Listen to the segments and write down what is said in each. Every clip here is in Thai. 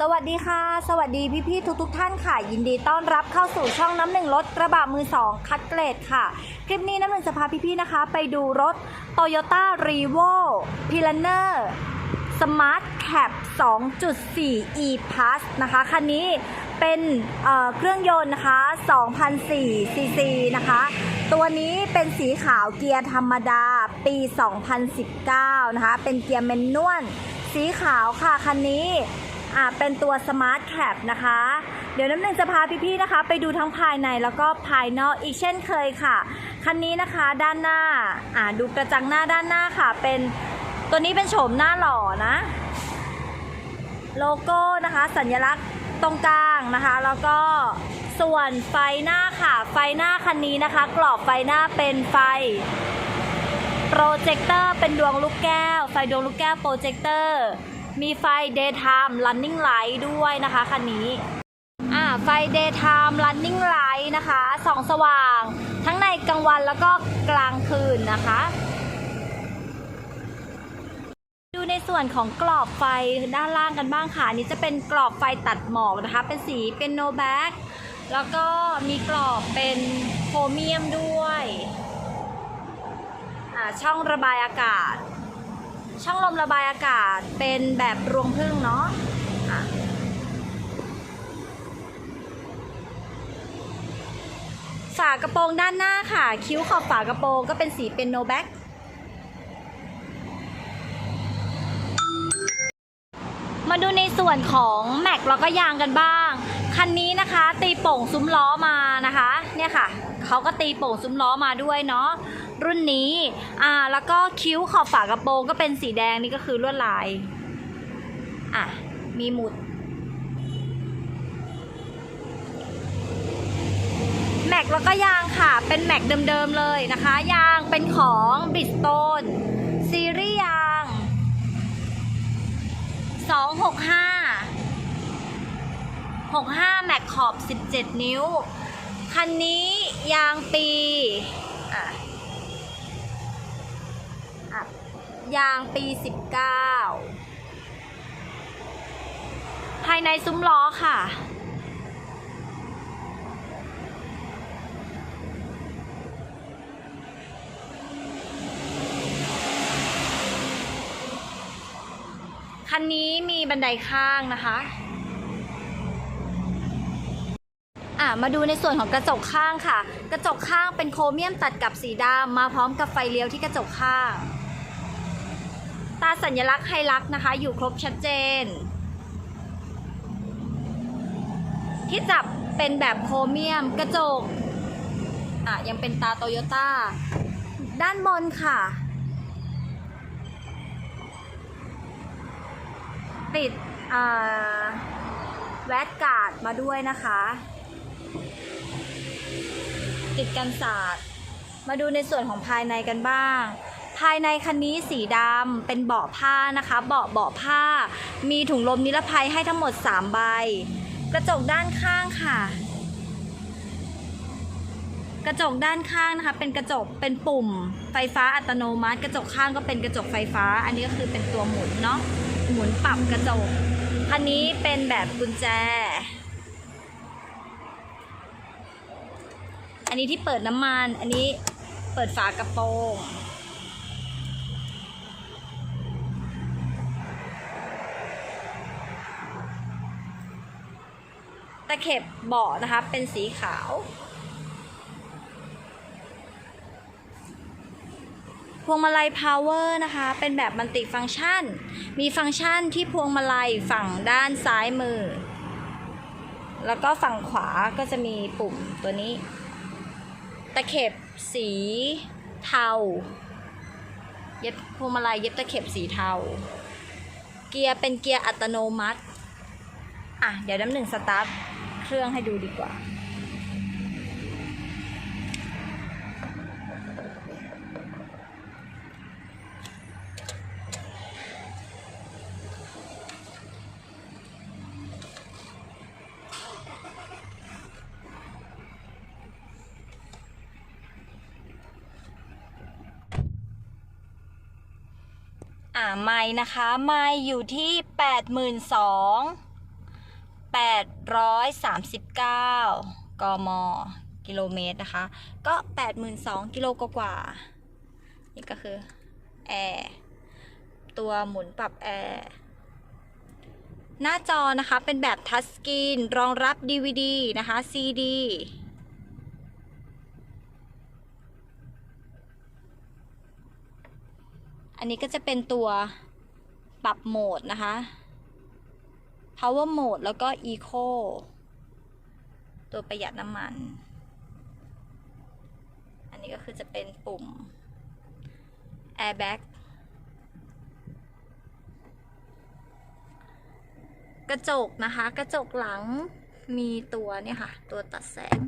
สวัสดีค่ะ สวัสดีพี่ๆทุกๆ ท่านค่ะ ยินดีต้อนรับเข้าสู่ช่องน้ำหนึ่งรถกระบะมือสองคัดเกรดค่ะ คลิปนี้น้ำหนึ่งจะพาพี่ๆนะคะ ไปดูรถ Toyota r e v o p i l a n e r Smart Cap 2.4 e Plus นะคะ คันนี้เป็นเเครื่องยนต์นะคะ2,004 cc นะคะ ตัวนี้เป็นสีขาวเกียร์ธรรมดาปี 2019 นะคะ เป็นเกียร์แมนนวลสีขาวค่ะ คันนี้ อ่าเป็นตัว Smart Cap นะคะ เดี๋ยวน้ำหนึ่งจะพาพี่ๆนะคะ ไปดูทั้งภายในแล้วก็ภายนอกอีกเช่นเคยค่ะ คันนี้นะคะด้านหน้าอ่าดูกระจังหน้าด้านหน้าค่ะ เป็นตัวนี้เป็นโฉมหน้าหล่อนะ โลโก้นะคะ สัญลักษณ์ตรงกลางนะคะ แล้วก็ส่วนไฟหน้าค่ะ ไฟหน้าคันนี้นะคะ กรอบไฟหน้าเป็นไฟโปรเจคเตอร์เป็นดวงลูกแก้ว ไฟดวงลูกแก้วโปรเจคเตอร์ มีไฟ daytime running light ด้วยนะคะคันนี้อ่าไฟ daytime running light นะคะส่องสว่าง ทั้งในกลางวันแล้วก็กลางคืนนะคะ ดูในส่วนของกรอบไฟด้านล่างกันบ้างค่ะนี้จะเป็นกรอบไฟตัดหมอกนะคะ เป็นสีเป็นโนแบ็กแล้วก็มีกรอบเป็นโครเมียมด้วยอ่าช่องระบายอากาศ ช่องลมระบายอากาศเป็นแบบรวงพึ่งเนาะะฝากระโปรงด้านหน้าค่ะ คิ้วขอบฝากระโปรงก็เป็นสีเป็นโนแบ็กมาดูในส่วนของแม็กแล้วก็ยางกันบ้าง คันนี้นะคะตีโป่งซุ้มล้อมานะคะ เนี่ยค่ะเขาก็ตีโป่งซุ้มล้อมาด้วยเนาะ รุ่นนี้ อ่า แล้วก็คิ้วขอบฝากระโปรงก็เป็นสีแดงนี่ก็คือลวดลาย อะ มีหมุด แม็กแล้วก็ยางค่ะ เป็นแม็กเดิมๆเลยนะคะ ยางเป็นของบิสโตนซีรีส์ยาง 265 65 แม็กขอบ 17 นิ้ว คันนี้ยางปี อะ ยางปี 19 ภายในซุ้มล้อค่ะ คันนี้มีบันไดข้างนะคะอะมาดูในส่วนของกระจกข้างค่ะ กระจกข้างเป็นโครเมียมตัดกับสีดำมาพร้อมกับไฟเลี้ยวที่กระจกข้าง สัญลักษณ์ไฮลักษ์นะคะ อยู่ครบชัดเจน ที่จับเป็นแบบโครเมียมกระจก อะ ยังเป็นตาโตโยต้า ด้านบนค่ะ ติดแวดการ์ดมาด้วยนะคะ ติดกันศาสตร์ มาดูในส่วนของภายในกันบ้าง ภายในคันนี้สีดำเป็นเบาะผ้านะคะ เบาะเบาะผ้า มีถุงลมนิรภัยให้ทั้งหมด 3 ใบ กระจกด้านข้างค่ะ กระจกด้านข้างนะคะ เป็นกระจกเป็นปุ่ม ไฟฟ้าอัตโนมัติ กระจกข้างก็เป็นกระจกไฟฟ้า อันนี้ก็คือเป็นตัวหมุนเนาะหมุนปรับกระจกคันนี้เป็นแบบกุญแจ อันนี้ที่เปิดน้ำมัน อันนี้เปิดฝากระโปรง ตะเข็บเบาะนะคะ เป็นสีขาว พวงมาลัย power นะคะ เป็นแบบมัลติฟัง c t ชัน มีฟังก์ชันที่พวงมาลัยฝั่งด้านซ้ายมือ แล้วก็ฝั่งขวาก็จะมีปุ่มตัวนี้ ตะเข็บสีเทา เย็บพวงมาลัยเย็บตะเข็บสีเทา เกียร์เป็นเกียร์อัตโนมัติอะเดี๋ยวน้ำหนึ่งสตาร์ท รื่องให้ดูดีกว่า อ่าไม้นะคะ ไม้อยู่ที่ 82,000 839 กม กิโลเมตรนะคะ ก็ 82,000กิโลกว่าๆนี่ก็คือแอร์ตัวหมุนปรับแอร์หน้าจอนะคะเป็นแบบทัชสกรีนรองรับ DVD นะคะ CD อันนี้ก็จะเป็นตัวปรับโหมดนะคะ power mode แล้วก็ eco ตัวประหยัดน้ำมัน อันนี้ก็คือจะเป็นปุ่ม airbag กระจกนะคะ กระจกหลังมีตัวเนี่ยค่ะ ตัวตัดแสง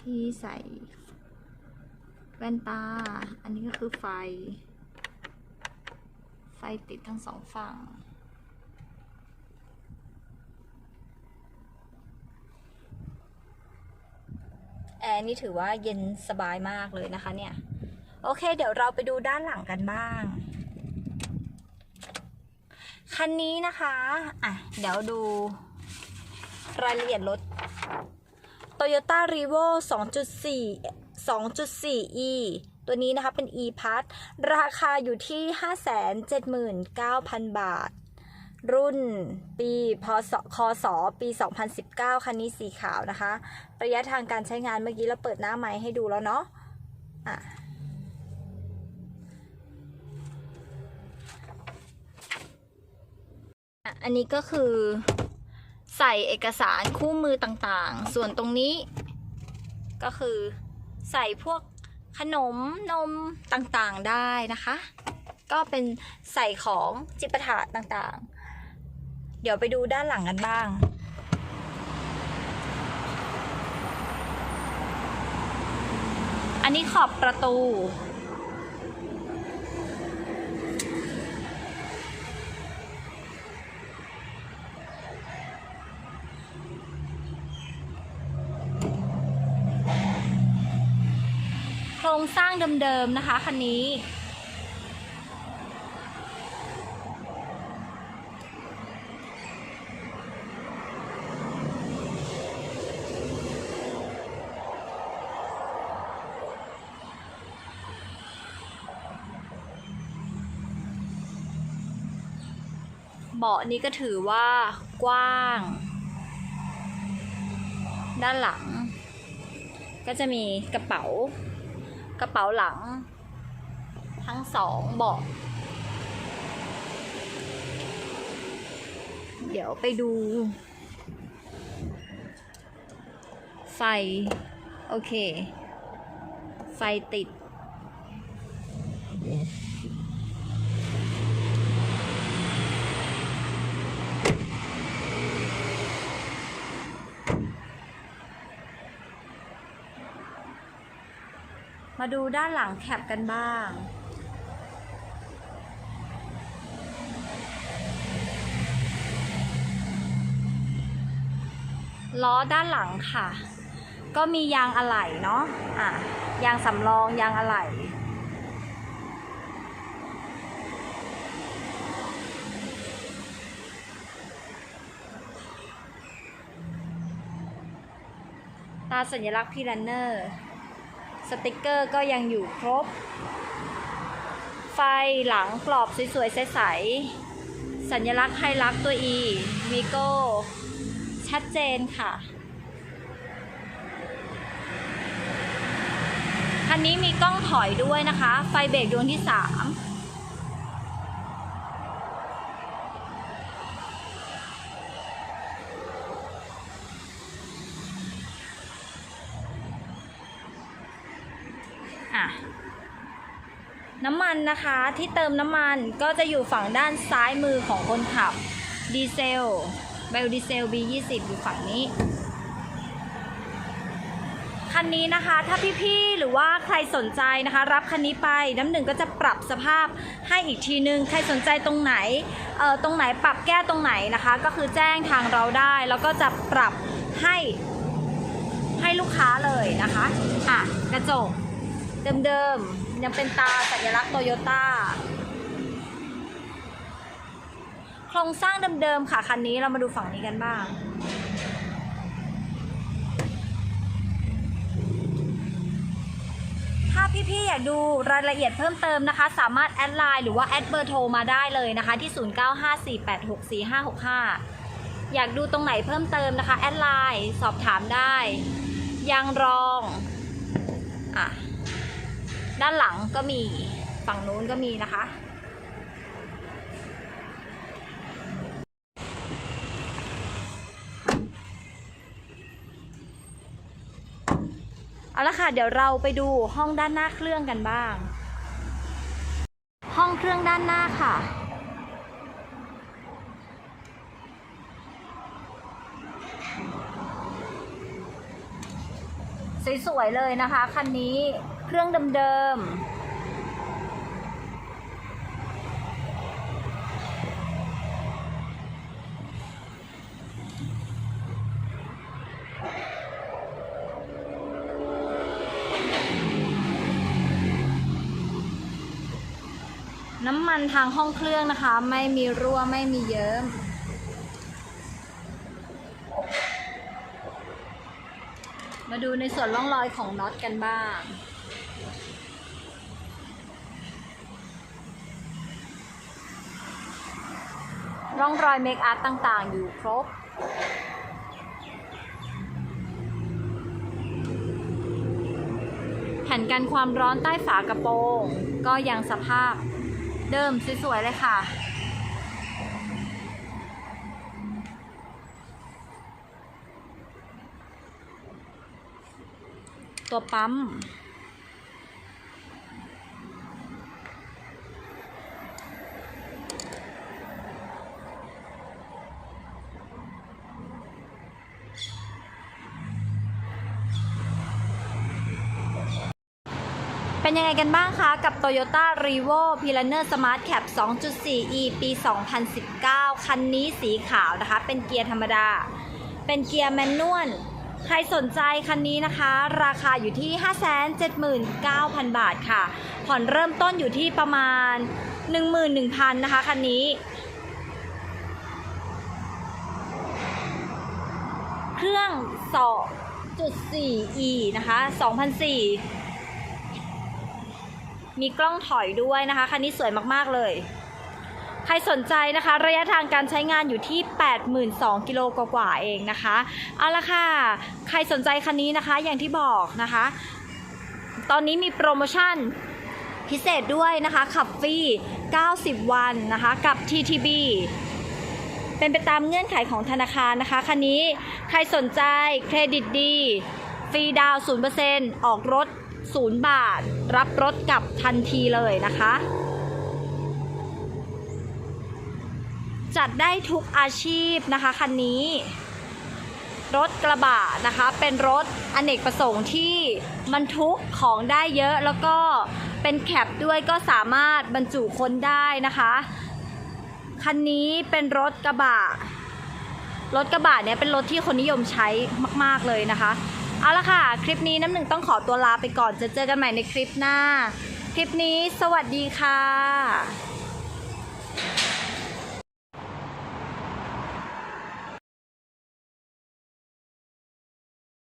ที่ใส่ แว่นตา อันนี้ก็คือไฟ ไฟติดทั้งสองฝั่ง แอร์นี่ถือว่าเย็นสบายมากเลยนะคะเนี่ย โอเค เดี๋ยวเราไปดูด้านหลังกันบ้าง คันนี้นะคะ อะ เดี๋ยวดูรายละเอียดรถ Toyota r e v o 2.4 2.4e ตัวนี้นะคะเป็น e p a s ราคาอยู่ที่ 579,000 บาท รุ่นปีพศคศปี 2019 คันนี้สีขาวนะคะ ระยะทางการใช้งานเมื่อกี้เราเปิดหน้าไม้ให้ดูแล้วเนาะอะอะอันนี้ก็คือใส่เอกสารคู่มือต่างๆ ส่วนตรงนี้ก็คือ ใส่พวกขนมนมต่างๆได้นะคะ ก็เป็นใส่ของจิปาถะต่างๆ เดี๋ยวไปดูด้านหลังกันบ้างอันนี้ขอบประตู รงสร้างเดิมๆนะคะคันนี้ เบาะนี้ก็ถือว่ากว้าง ด้านหลังก็จะมีกระเป๋า กระเป๋าหลัง ทั้งสองเบาะเดี๋ยวไปดู ไฟ โอเค ไฟติด มาดูด้านหลังแคปกันบ้าง ล้อด้านหลังค่ะ ก็มียางอะไหล่เนาะอะยางสำรองยางอะไหล่ตาสัญลักษณ์พีรันเนอร์ สติกเกอร์ก็ยังอยู่ครบ ไฟหลังกรอบสวยๆ ใสๆ สัญลักษณ์ให้รักตัว E วีโก้ ชัดเจนค่ะ คันนี้มีกล้องถอยด้วยนะคะ ไฟเบรกดวงที่ 3 อะ นะคะที่เติมน้ำมันก็จะอยู่ฝั่งด้านซ้ายมือของคนขับ ดีเซลไบโอดีเซล B20 อยู่ฝั่งนี้ คันนี้นะคะถ้าพี่ๆหรือว่าใครสนใจนะคะ รับคันนี้ไปน้ำหนึ่งก็จะปรับสภาพให้อีกทีนึง ใครสนใจตรงไหนเอ่อตรงไหนปรับแก้ตรงไหนนะคะ ก็คือแจ้งทางเราได้ แล้วก็จะปรับให้ให้ลูกค้าเลยนะคะ อะ กระจกเดิมๆ ยังเป็นตาสัญลักษณ์โตโยต้าโครงสร้างเดิมๆค่ะคันนี้เรามาดูฝั่งนี้กันบ้าง ถ้าพี่ๆอยากดูรายละเอียดเพิ่มเติมนะคะ สามารถแอดไลน์หรือว่าแอดเบอร์โทรมาได้เลยนะคะ ที่ 0954864565 อยากดูตรงไหนเพิ่มเติมนะคะ แอดไลน์สอบถามได้ยางรอง อะ ด้านหลังก็มีฝั่งนู้นก็มีนะคะ เอาละค่ะ เดี๋ยวเราไปดูห้องด้านหน้าเครื่องกันบ้าง ห้องเครื่องด้านหน้าค่ะสวยๆเลยนะคะ คันนี้ เครื่องเดิมน้ำมันทางห้องเครื่องนะคะ ไม่มีรั่วไม่มีเยิ้มมาดูในส่วนร่องรอยของน็อตกันบ้าง ร่องรอยเมคอาร์ตต่างๆ อยู่ครบ แผ่นกันความร้อนใต้ฝากระโปรง ก็ยังสภาพเดิมสวยๆเลยค่ะตัวปั๊ม เป็นยังไงกันบ้างคะ กับ Toyota r e v o p i l a n e r Smart Cap 2.4e ปี 2019 คันนี้สีขาวนะคะ เป็นเกียร์ธรรมดา เป็นเกียร์แมนนวลใครสนใจคันนี้นะคะ ราคาอยู่ที่ 579,000 บาทค่ะ ผ่อนเริ่มต้นอยู่ที่ประมาณ 11,000นะคะคันนี้ เครื่อง 2.4e นะคะ 2004 มีกล้องถอยด้วยนะคะ คันนี้สวยมากๆเลย ใครสนใจนะคะ ระยะทางการใช้งานอยู่ที่ 82,000กิโลกว่าๆเองนะคะ เอาละค่ะ ใครสนใจคันนี้นะคะ อย่างที่บอกนะคะ ตอนนี้มีโปรโมชั่นพิเศษด้วยนะคะ ขับฟรี 90 วันนะคะ กับ TTB เป็นไปตามเงื่อนไขของธนาคารนะคะ คันนี้ใครสนใจเครดิตดี ฟรีดาวน์0%ออกรถ 0 บาท รับรถกลับทันทีเลยนะคะ จัดได้ทุกอาชีพนะคะคันนี้ รถกระบะนะคะเป็นรถอเนกประสงค์ที่บรรทุกของได้เยอะแล้วก็เป็นแคปด้วยก็สามารถบรรจุคนได้นะคะ คันนี้เป็นรถกระบะรถกระบะเนี่ยเป็นรถที่คนนิยมใช้มาก ๆ เลยนะคะ เอาละค่ะ คลิปนี้น้ำหนึ่งต้องขอตัวลาไปก่อนจะเจอกันใหม่ในคลิปหน้า คลิปนี้สวัสดีค่ะ